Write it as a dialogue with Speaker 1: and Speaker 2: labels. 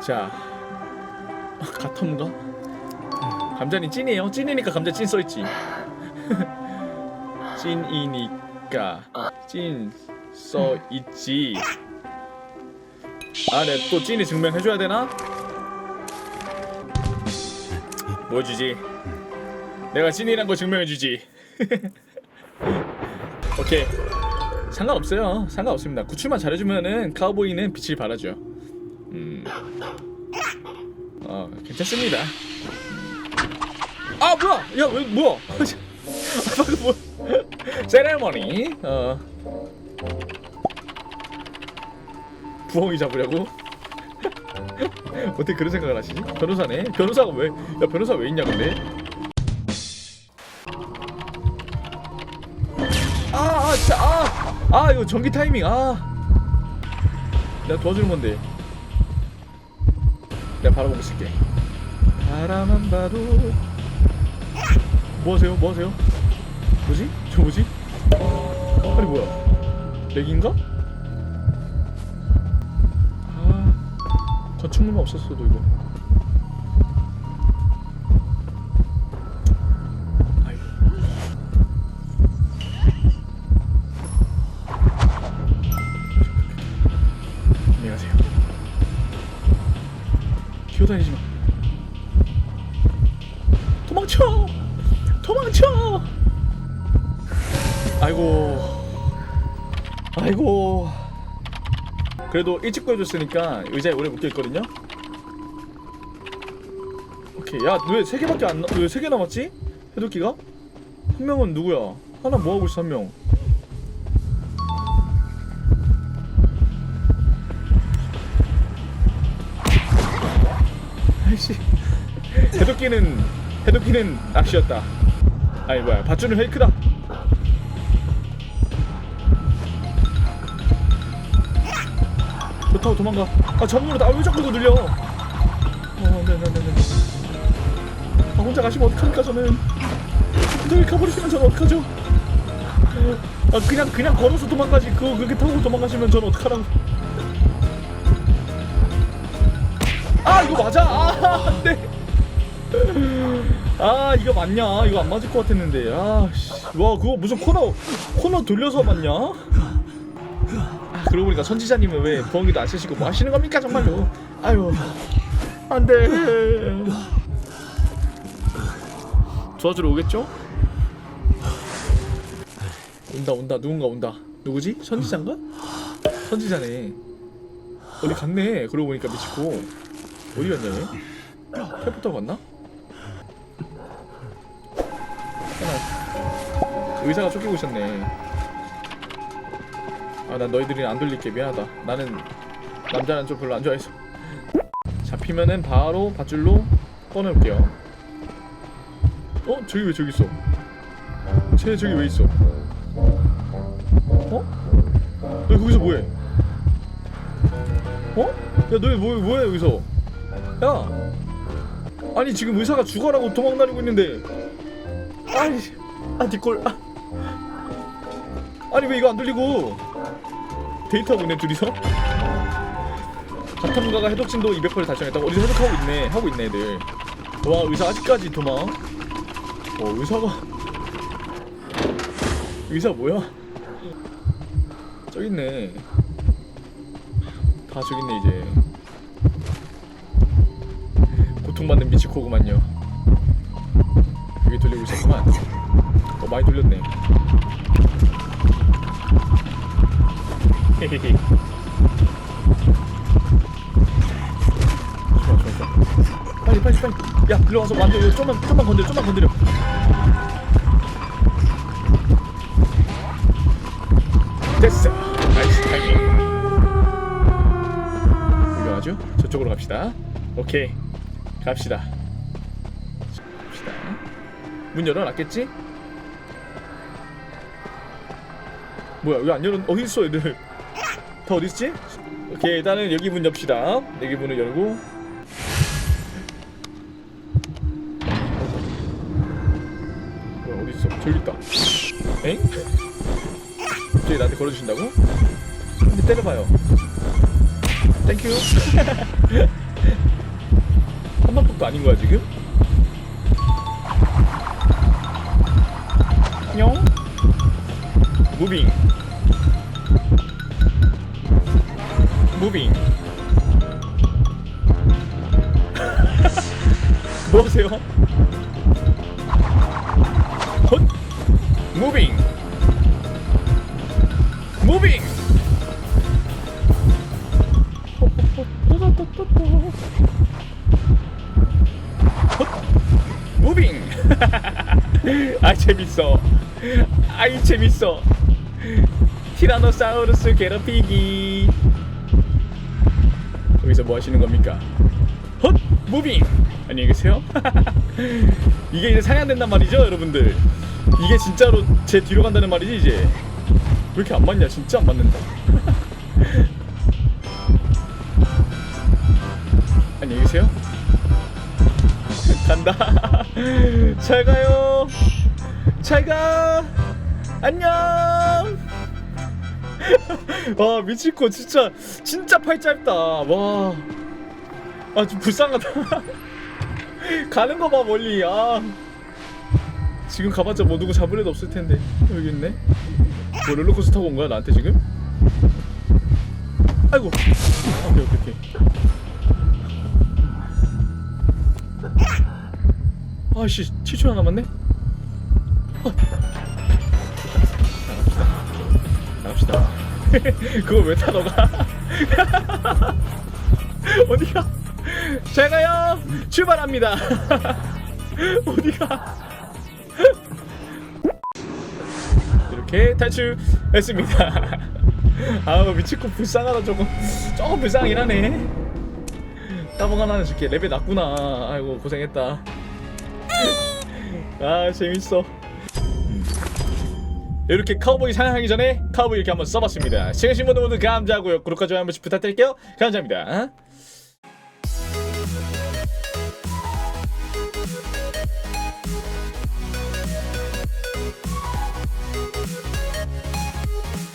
Speaker 1: 자 가텀가? 감자니 찐이에요? 찐이니까 감자 찐 써있지 찐이니까 찐 써있지 아, 네, 또 찐이 증명해줘야 되나? 보여주지. 내가 찐이란 거 증명해주지. 오케이. 상관없어요. 상관없습니다. 구출만 잘해주면은 카우보이는 빛을 발하죠. 음. 어, 괜찮습니다. 음. 아, 뭐야? 야, 왜, 뭐야? 아, 방금 뭐? 세레머니. 어. 부엉이 잡으려고? 어떻게 그런 생각을 하시지? 변호사네? 변호사가 왜? 야 변호사 왜 있냐 근데? 아, 아 진짜 아! 아 이거 전기 타이밍 아 내가 도와주는 건데 내가 바로 보고 쓸게 바라만 봐도 뭐 하세요? 뭐 하세요? 뭐지? 저 뭐지? 아니 뭐야 렉인가? 아 건축물만 없었어도 이거 다니지 마. 도망쳐. 도망쳐. 아이고. 아이고. 그래도 일찍 보여줬으니까 의자에 오래 묶여있거든요. 오케이. 야 왜 세 개밖에 안 왜 세 개 남았지? 해독기가? 한 명은 누구야? 하나 뭐하고 있어 한 명 아이씨 해독기는 해독기는 낚시였다 아니 뭐야 밧줄은 페이크다 너 타고 도망가. 아 전문으로 나왜 자꾸 이거 늘려? 어, 네네 네 네. 아 혼자 가시면 어떡합니까 저는? 늘 가버리시면 저는 어떡하죠? 아 그냥 그냥 걸어서 도망가지. 그거 그렇게 타고 도망가시면 저는 어떡하라고? 아 이거 맞아. 아 안돼. 아 이거 맞냐? 이거 안 맞을 것 같았는데. 아씨. 와 그거 무슨 코너 코너 돌려서 맞냐? 아, 그러고 보니까 선지자님은 왜 부엉이도 안 쓰시고 뭐 하시는 겁니까 정말로 아유 안돼 도와주러 오겠죠? 온다 온다 누군가 온다 누구지? 선지자인가? 선지자네 어디 갔네 그러고 보니까 미치고 어디 갔냐 얘? 페프터 갔나? 하나 의사가 쫓기고 있었네 아난 너희들이 안 돌릴게 미안하다 나는 남자는 좀 별로 안 좋아해서 잡히면은 바로 밧줄로 꺼내올게요 어? 저기 왜 저기 있어? 쟤 저기 왜 있어? 어? 너 거기서 뭐해? 어? 야 너희 뭐, 뭐해 여기서? 야! 아니 지금 의사가 죽어라고 도망다니고 있는데. 아이 아 뒷골 아. 아니 왜 이거 안 들리고? 데이트하고 있네 둘이서? 가탐가가 해독 진도 200%를 달성했다고 어디서 해독하고 있네 하고 있네 애들. 와 의사 아직까지 도망? 어 의사가. 의사 뭐야? 저기 있네. 다 저기 있네 이제 고통받는 미치코구만요 여기 돌리고 있었구만 어 많이 돌렸네. 좋아 좋아 좋아. 빨리 빨리 빨리. 야 일로 와서 이거 좀만 좀만 건드려 좀만 건드려. 됐어. 나이스 타이밍. 유명하죠? 저쪽으로 갑시다. 오케이. 갑시다. 갑시다. 문 열어놨겠지? 뭐야 왜 안 열은 어디 있어 애들? 다 어디 있지? 오케이 일단은 여기 문 엽시다. 여기 문을 열고. 뭐야 어디 있어? 저기 있다. 엥? 갑자기 나한테 걸어주신다고? 근데 때려봐요. 땡큐. 한방폭도 아닌 거야 지금? 뇽? 무빙. 무빙. 뭐 하세요? 헛! 무빙 무빙. 아 재밌어. 아이 재밌어. 티라노사우루스 괴롭히기. 여기서 뭐 하시는 겁니까? 헛! 무빙! 안녕히 계세요? 이게 이제 상향된단 말이죠 여러분들. 이게 진짜로 제 뒤로 간다는 말이지 이제. 왜 이렇게 안 맞냐? 진짜 안 맞는다. 안녕히 계세요? 간다 잘 가요. 잘 가. 안녕. 와 미치코 진짜 진짜 팔 짧다. 와 아 좀 불쌍하다. 가는 거 봐 멀리. 아. 지금 가봤자 뭐 누구 잡을 애도 없을 텐데. 여기 있네. 뭐 롤러코스터 타고 온 거야 나한테 지금? 아이고. 오케이 오케이 오케이 아씨 7초 남았네? 어. 나갑시다. 나갑시다. 그걸 왜타 너가? 어디가? 잘 가요. 출발합니다. 어디가? 이렇게 탈출했습니다. 아우 미치코 불쌍하다 조금 조금 불쌍하긴 하네. 따봉 하나 줄게. 레벨 낮구나. 아이고 고생했다 아 재밌어. 이렇게 카우보이 사냥하기 전에 카우보이 이렇게 한번 써봤습니다. 시청해주신 분들 모두 감사하고요. 구독과 좋아요 한 번씩 부탁드릴게요. 감사합니다